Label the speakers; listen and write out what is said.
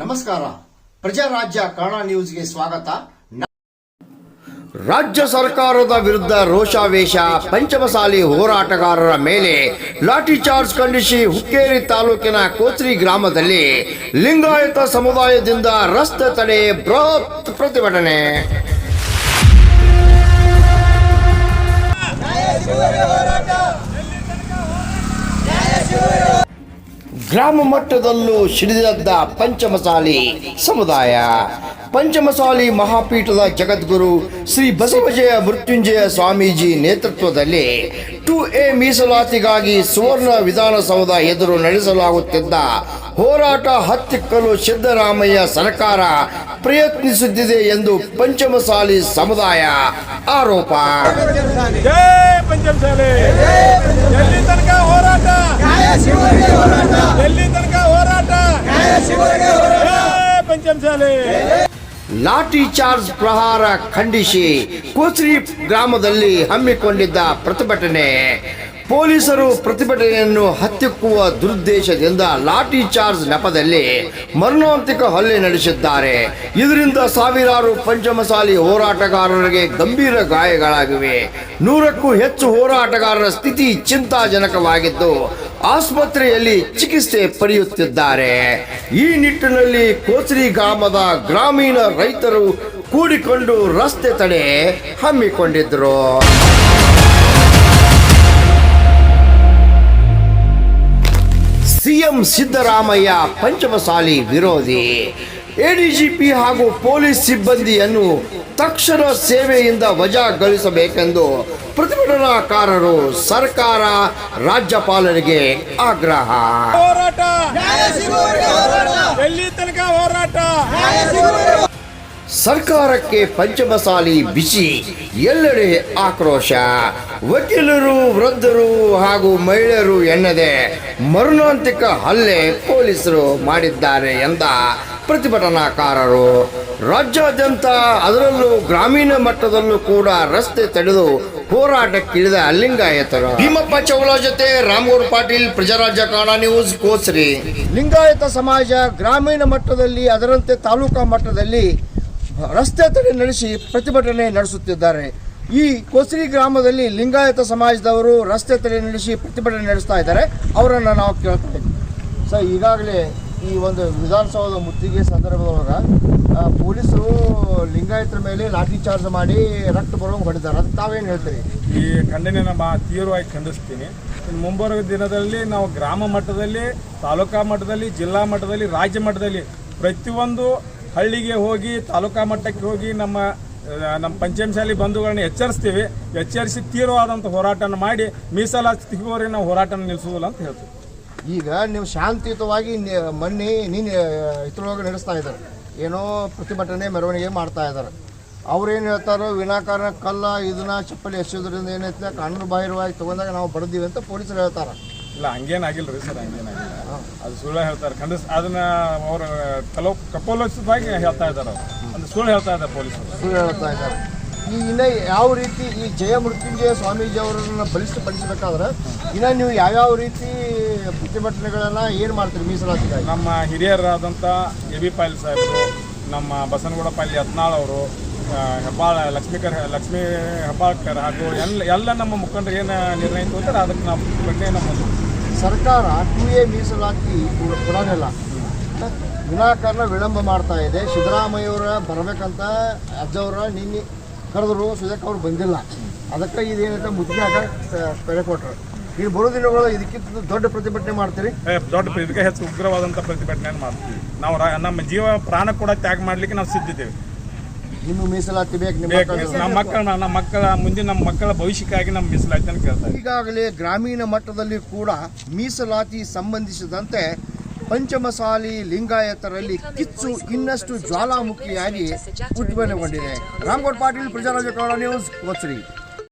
Speaker 1: ನಮಸ್ಕಾರ. ಪ್ರಜಾರಾಜ್ಯ ಕನ್ನಡ ನ್ಯೂಸ್ಗೆ ಸ್ವಾಗತ.
Speaker 2: ರಾಜ್ಯ ಸರ್ಕಾರದ ವಿರುದ್ಧ ರೋಷಾವೇಶ ಪಂಚಮಸಾಲಿ ಹೋರಾಟಗಾರರ ಮೇಲೆ ಲಾಠಿ ಚಾರ್ಜ್ ಖಂಡಿಸಿ ಹುಕ್ಕೇರಿ ತಾಲೂಕಿನ ಕೋತ್ರಿ ಗ್ರಾಮದಲ್ಲಿ ಲಿಂಗಾಯತ ಸಮುದಾಯದಿಂದ ರಸ್ತೆ ತಡೆ ಬೃಹತ್ ಪ್ರತಿಭಟನೆ. ಗ್ರಾಮ ಮಟ್ಟದಲ್ಲೂ ಸಿಡಿದದ್ದ ಪಂಚಮಸಾಲಿ ಸಮುದಾಯ. ಪಂಚಮಸಾಲಿ ಮಹಾಪೀಠದ ಜಗದ್ಗುರು ಶ್ರೀ ಬಸವಜಯ ಮೃತ್ಯುಂಜಯ ಸ್ವಾಮೀಜಿ ನೇತೃತ್ವದಲ್ಲಿ ಟು ಎ ಮೀಸಲಾತಿಗಾಗಿ ಸುವರ್ಣ ವಿಧಾನಸೌಧ ಎದುರು ನಡೆಸಲಾಗುತ್ತಿದ್ದ ಹೋರಾಟ ಹತ್ತಿಕ್ಕಲು ಸಿದ್ದರಾಮಯ್ಯ ಸರ್ಕಾರ ಪ್ರಯತ್ನಿಸುತ್ತಿದೆ ಎಂದು ಪಂಚಮಸಾಲಿ ಸಮುದಾಯ ಆರೋಪ. ಲಾಠಿ ಚಾರ್ಜ್ ಪ್ರಹಾರ ಖಂಡಿಸಿ ಕೋಸ್ರಿ ಗ್ರಾಮದಲ್ಲಿ ಹಮ್ಮಿಕೊಂಡಿದ್ದ ಪ್ರತಿಭಟನೆ. ಪೊಲೀಸರು ಪ್ರತಿಭಟನೆಯನ್ನು ಹತ್ತಿಕ್ಕುವ ದುರುದ್ದೇಶದಿಂದ ಲಾಠಿ ಚಾರ್ಜ್ ನೆಪದಲ್ಲಿ ಮರಣಾಂತಿಕ ಹಲ್ಲೆ ನಡೆಸಿದ್ದಾರೆ. ಇದರಿಂದ ಸಾವಿರಾರು ಪಂಚಮಸಾಲಿ ಹೋರಾಟಗಾರರಿಗೆ ಗಂಭೀರ ಗಾಯಗಳಾಗಿವೆ. ನೂರಕ್ಕೂ ಹೆಚ್ಚು ಹೋರಾಟಗಾರರ ಸ್ಥಿತಿ ಚಿಂತಾಜನಕವಾಗಿದ್ದು ಆಸ್ಪತ್ರೆಯಲ್ಲಿ ಚಿಕಿತ್ಸೆ ಪಡೆಯುತ್ತಿದ್ದಾರೆ. ಈ ನಿಟ್ಟಿನಲ್ಲಿ ಕೋಸರಿ ಗ್ರಾಮದ ಗ್ರಾಮೀಣ ರೈತರು ಕೂಡಿಕೊಂಡು ರಸ್ತೆ ತಡೆ ಹಮ್ಮಿಕೊಂಡಿದ್ದರು ಸಿಎಂ ಸಿದ್ದರಾಮಯ್ಯ ಪಂಚಮಸಾಲಿ ವಿರೋಧಿ. ಎಡಿಜಿಪಿ ಹಾಗೂ ಪೊಲೀಸ್ ಸಿಬ್ಬಂದಿಯನ್ನು ತಕ್ಷಣ ಸೇವೆಯಿಂದ ವಜಾಗೊಳಿಸಬೇಕೆಂದು ಪ್ರತಿಭಟನಾಕಾರರು ಸರ್ಕಾರ ರಾಜ್ಯಪಾಲರಿಗೆ ಆಗ್ರಹ.
Speaker 3: ಹೋರಾಟ! ಎಲ್ಲಿ ತನಕ ಹೋರಾಟ?
Speaker 2: ಸರ್ಕಾರಕ್ಕೆ ಪಂಚಮಸಾಲಿ ಬಿಸಿ ಎಲ್ಲೆಡೆ ಆಕ್ರೋಶ. ವಕೀಲರು ವೃದ್ಧರು ಹಾಗೂ ಮಹಿಳೆಯರು ಎನ್ನದೆ ಮರಣಾಂತಿಕ ಹಲ್ಲೆ ಪೊಲೀಸರು ಮಾಡಿದ್ದಾರೆ ಎಂದ ಪ್ರತಿಭಟನಾಕಾರರು. ರಾಜ್ಯಾದ್ಯಂತ ಅದರಲ್ಲೂ ಗ್ರಾಮೀಣ ಮಟ್ಟದಲ್ಲೂ ಕೂಡ ರಸ್ತೆ ತಡೆದು ಹೋರಾಟಕ್ಕಿಳಿದ ಲಿಂಗಾಯತರು. ಭೀಮಪ್ಪ ಚೌಲ ಜೊತೆ ರಾಮಗೌಡ ಪಾಟೀಲ್, ಪ್ರಜಾರಾಜ್ಯ ಕನ್ನಡ ನ್ಯೂಸ್ ಕೋಸ್ರಿ. ಲಿಂಗಾಯತ ಸಮಾಜ ಗ್ರಾಮೀಣ ಮಟ್ಟದಲ್ಲಿ, ಅದರಂತೆ ತಾಲೂಕಾ ಮಟ್ಟದಲ್ಲಿ ರಸ್ತೆ ತಡೆ ನಡೆಸಿ ಪ್ರತಿಭಟನೆ ನಡೆಸುತ್ತಿದ್ದಾರೆ. ಈ ಕೋಸ್ರಿ ಗ್ರಾಮದಲ್ಲಿ ಲಿಂಗಾಯತ ಸಮಾಜದವರು ರಸ್ತೆ ತಡೆ ನಡೆಸಿ ಪ್ರತಿಭಟನೆ ನಡೆಸ್ತಾ ಇದ್ದಾರೆ. ಅವರನ್ನು ನಾವು ಕೇಳ್ತಾ ಇದ್ದೀವಿ ಈಗಾಗಲೇ ಈ ಒಂದು ವಿಧಾನಸೌಧ ಮುತ್ತಿಗೆ ಸಂದರ್ಭದೊಳಗೆ ಪೊಲೀಸರು ಲಿಂಗಾಯತರ ಮೇಲೆ ಲಾಠಿ ಚಾರ್ಜ್ ಮಾಡಿ ರಕ್ತ ಬರೋಂಗೆ ಹೊಡೆದಾರ ಅದು ತಾವೇನು ಹೇಳ್ತೀರಿ?
Speaker 3: ಈ ಖಂಡನೆ ನಮ್ಮ ತೀವ್ರವಾಗಿ ಖಂಡಿಸ್ತೀನಿ. ಮುಂಬರುವ ದಿನದಲ್ಲಿ ನಾವು ಗ್ರಾಮ ಮಟ್ಟದಲ್ಲಿ, ತಾಲೂಕಾ ಮಟ್ಟದಲ್ಲಿ, ಜಿಲ್ಲಾ ಮಟ್ಟದಲ್ಲಿ, ರಾಜ್ಯ ಮಟ್ಟದಲ್ಲಿ ಪ್ರತಿಯೊಂದು ಹಳ್ಳಿಗೆ ಹೋಗಿ, ತಾಲೂಕಾ ಮಟ್ಟಕ್ಕೆ ಹೋಗಿ ನಮ್ಮ ನಮ್ಮ ನಮ್ಮ ಪಂಚಮಶಾಲಿ ಬಂಧುಗಳನ್ನ ಎಚ್ಚರಿಸ್ತೀವಿ. ಎಚ್ಚರಿಸಿ ತೀವ್ರವಾದಂಥ ಹೋರಾಟನ ಮಾಡಿ ಮೀಸಲಾತಿ ಸಿಗುವವರೆಗೆ ನಾವು ಹೋರಾಟನ ನಿಲ್ಲಿಸುವುದಿಲ್ಲ ಅಂತ ಹೇಳ್ತೀವಿ.
Speaker 2: ಈಗ ನೀವು ಶಾಂತಿಯುತವಾಗಿ ಮಣ್ಣಿ ಮೊನ್ನೆ ನೀನು ಇದ್ರೊಳಗೆ ನಡೆಸ್ತಾ ಇದ್ದಾರೆ. ಏನೋ ಪ್ರತಿಭಟನೆ ಮೆರವಣಿಗೆ ಮಾಡ್ತಾ ಇದ್ದಾರೆ. ಅವ್ರೇನು ಹೇಳ್ತಾರೋ ವಿನಾಕಾರಣ ಕಲ್ಲ ಇದನ್ನ ಚಪ್ಪಲಿ ಹಚ್ಚೋದ್ರಿಂದ ಏನೈತೆ ಕಣ್ಣು ಬಾಹಿರವಾಗಿ ತಗೊಂಡಾಗ ನಾವು ಬಡ್ದೀವಿ ಅಂತ ಪೊಲೀಸರು ಹೇಳ್ತಾರೆ.
Speaker 3: ಇಲ್ಲ ಹಂಗೇನಾಗಿಲ್ಲ ರೀ ಸರ್ ಹಂಗೇನಾಗಿಲ್ಲ ಅದು ಸುಳ್ಳು ಹೇಳ್ತಾರೆ. ಖಂಡಿಸ್ ಅದನ್ನ ಅವರು ಕಲೋ ಕಪೋಲೋಚಿತವಾಗಿ ಹೇಳ್ತಾ ಇದ್ದಾರೆ ಅವರು. ಅದು ಸುಳ್ಳು ಹೇಳ್ತಾ ಇದ್ದಾರೆ ಪೊಲೀಸರು.
Speaker 2: ಸುಳ್ಳು ಹೇಳ್ತಾ ಇದ್ದಾರೆ. ಈ ಇನ್ನ ಯಾವ ರೀತಿ ಈ ಜಯ ಮೃತ್ಯುಂಜಯ ಸ್ವಾಮೀಜಿ ಅವರನ್ನ ಬಲಿಷ್ಠಪಡಿಸಬೇಕಾದ್ರೆ ಇನ್ನ ನೀವು ಯಾವ್ಯಾವ ರೀತಿ ಪ್ರತಿಭಟನೆಗಳನ್ನ ಏನು ಮಾಡ್ತೀರಿ ಮೀಸಲಾತಿ
Speaker 3: ನಮ್ಮ ಹಿರಿಯರಾದಂಥ ಎ ಬಿ ಪಾಯಲ್ ಸಾಹೇಬರು ನಮ್ಮ ಬಸನಗೌಡ ಪಾಲಿ ಯತ್ನಾಳ್ ಅವರು ಹೆಬ್ಬಾಳ ಲಕ್ಷ್ಮೀಕರ್ ಲಕ್ಷ್ಮೀ ಹೆಬ್ಬಾಳ್ಕರ್ ಹಾಗೂ ಎಲ್ಲ ಎಲ್ಲ ನಮ್ಮ ಮುಖಂಡರು ಏನು ನಿರ್ಣಯ ತಗೋತಾರೆ ಅದಕ್ಕೆ ನಾವು ಪ್ರತಿಭಟನೆ ನಮ್ಮ
Speaker 2: ಸರ್ಕಾರ ಟು ಎ ಮೀಸಲಾತಿ ಕೊಡ- ಕೊಡೋದಿಲ್ಲ ವಿನಾಕಾರಣ ವಿಳಂಬ ಮಾಡ್ತಾ ಇದೆ. ಸಿದ್ದರಾಮಯ್ಯವರ ಬರಬೇಕಂತ ಅಜ್ಜವರ ನಿನ್ನೆ ಕರೆದ್ರು ಸುಜಾಕ್ ಅವ್ರು ಬಂದಿಲ್ಲ. ಅದಕ್ಕೆ ಇದೇನೈತೆ ಮುತ್ತಿಗೆ ಹಾಕ ಕರೆ ಕೊಟ್ಟರು ಇನ್ನು ಬರೋ ದಿನಗಳು ಇದಕ್ಕಿಂತ ದೊಡ್ಡ ಪ್ರತಿಭಟನೆ ಮಾಡ್ತೀರಿ?
Speaker 3: ದೊಡ್ಡ ಇದಕ್ಕೆ ಹೆಚ್ಚು ಉಗ್ರವಾದಂಥ ಪ್ರತಿಭಟನೆ ಮಾಡ್ತೀವಿ. ನಾವು ನಮ್ಮ ಜೀವ ಪ್ರಾಣ ಕೂಡ ತ್ಯಾಗ ಮಾಡಲಿಕ್ಕೆ ನಾವು ಸಿದ್ಧಿದ್ದೇವೆ
Speaker 2: ಇನ್ನು ಮೀಸಲಾತಿ ಬೇಕು ನಿಮ್ಮ
Speaker 3: ನಮ್ಮ ಮಕ್ಕಳ ನಮ್ಮ ಮಕ್ಕಳ ಮುಂದಿನ ನಮ್ಮ ಮಕ್ಕಳ ಭವಿಷ್ಯಕ್ಕಾಗಿ ನಮ್ಮ ಅಂತ ಕೇಳ್ತಾರೆ.
Speaker 2: ಈಗಾಗಲೇ ಗ್ರಾಮೀಣ ಮಟ್ಟದಲ್ಲಿ ಕೂಡ ಮೀಸಲಾತಿ ಸಂಬಂಧಿಸಿದಂತೆ ಪಂಚಮಸಾಲಿ ಲಿಂಗಾಯತರಲ್ಲಿ ಕಿಚ್ಚು ಇನ್ನಷ್ಟು ಜ್ವಾಲಾಮುಖಿಯಾಗಿ ಉದ್ಭವನಗೊಂಡಿದೆ ರಾಮಗೌಡ ಪಾಟೀಲ್ ಪ್ರಜಾರಾಜ್ಯ ಕನ್ನಡ ನ್ಯೂಸ್ ಕೊಚ್ರಿ